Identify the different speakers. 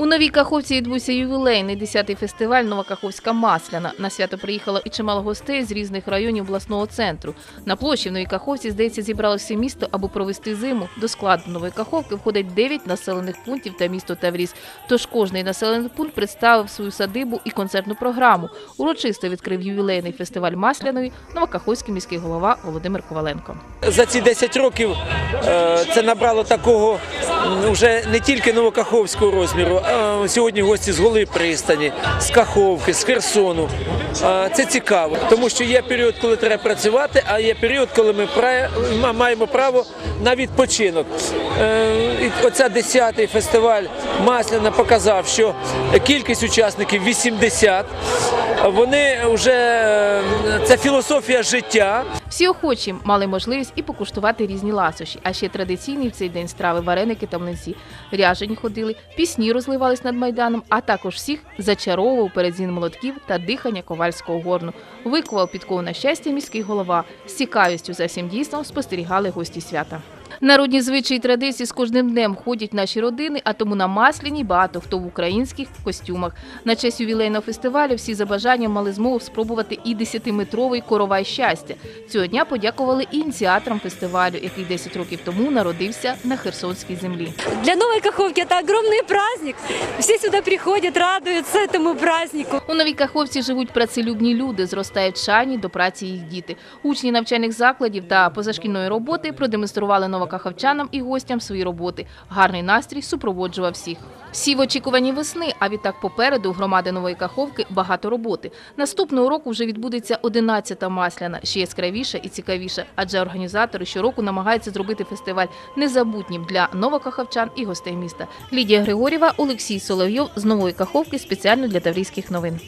Speaker 1: У Новій Каховці відбувся ювілейний 10-й фестиваль Новокаховська Масляна. На свято приїхало і чимало гостей з різних районів обласного центру. На площі в Новій Каховці, здається, зібралося місто, аби провести зиму. До складу Нової Каховки входить 9 населених пунктів та місто Тавріс. Тож кожний населений пункт представив свою садибу і концертну програму. Урочисто відкрив ювілейний фестиваль Масляної Новокаховський міський голова Володимир Коваленко.
Speaker 2: За ці 10 років е, це набрало такого вже не тільки новокаховського розміру, а сьогодні гості з Голої пристані, з Каховки, з Херсону. Це цікаво, тому що є період, коли треба працювати, а є період, коли ми маємо право на відпочинок. Е, і Оця 10-й фестиваль Масляна показав, що кількість учасників 80. Вони вже е, це філософія життя.
Speaker 1: Всі охочі мали можливість і покуштувати різні ласощі, а ще традиційні в цей день страви, вареники та млинці. Ряжені ходили, пісні розливались над майданом, а також всіх зачаровував передзвін молотків та дихання ковальського горну. Викував підкову на щастя міський голова. З цікавістю за всім дійством спостерігали гості свята. Народні звичаї і традиції з кожним днем ходять в наші родини, а тому на масляні багато хто в українських костюмах. На честь ювілейного фестивалю всі за бажанням мали змогу спробувати і 10-метровий коровай щастя. Цього дня подякували і ініціаторам фестивалю, який 10 років тому народився на Херсонській землі.
Speaker 3: Для Новой Каховки это огромный праздник. Все сюда приходят, радуются этому празднику.
Speaker 1: У Новій Каховці живуть працелюбні люди, зростають шані до праці їх діти. Учні навчальних закладів та позашкільної роботи продемонстрували новокаховчанам і гостям свої роботи. Гарний настрій супроводжував всіх. Всі в очікуванні весни, а відтак попереду у громади Нової Каховки багато роботи. Наступного року вже відбудеться 11-та масляна, ще яскравіша і цікавіша, адже організатори щороку намагаються зробити фестиваль незабутнім для новокаховчан і гостей міста. Лідія Григорєва, Олексій Соловйов з Нової Каховки спеціально для Таврійських новин.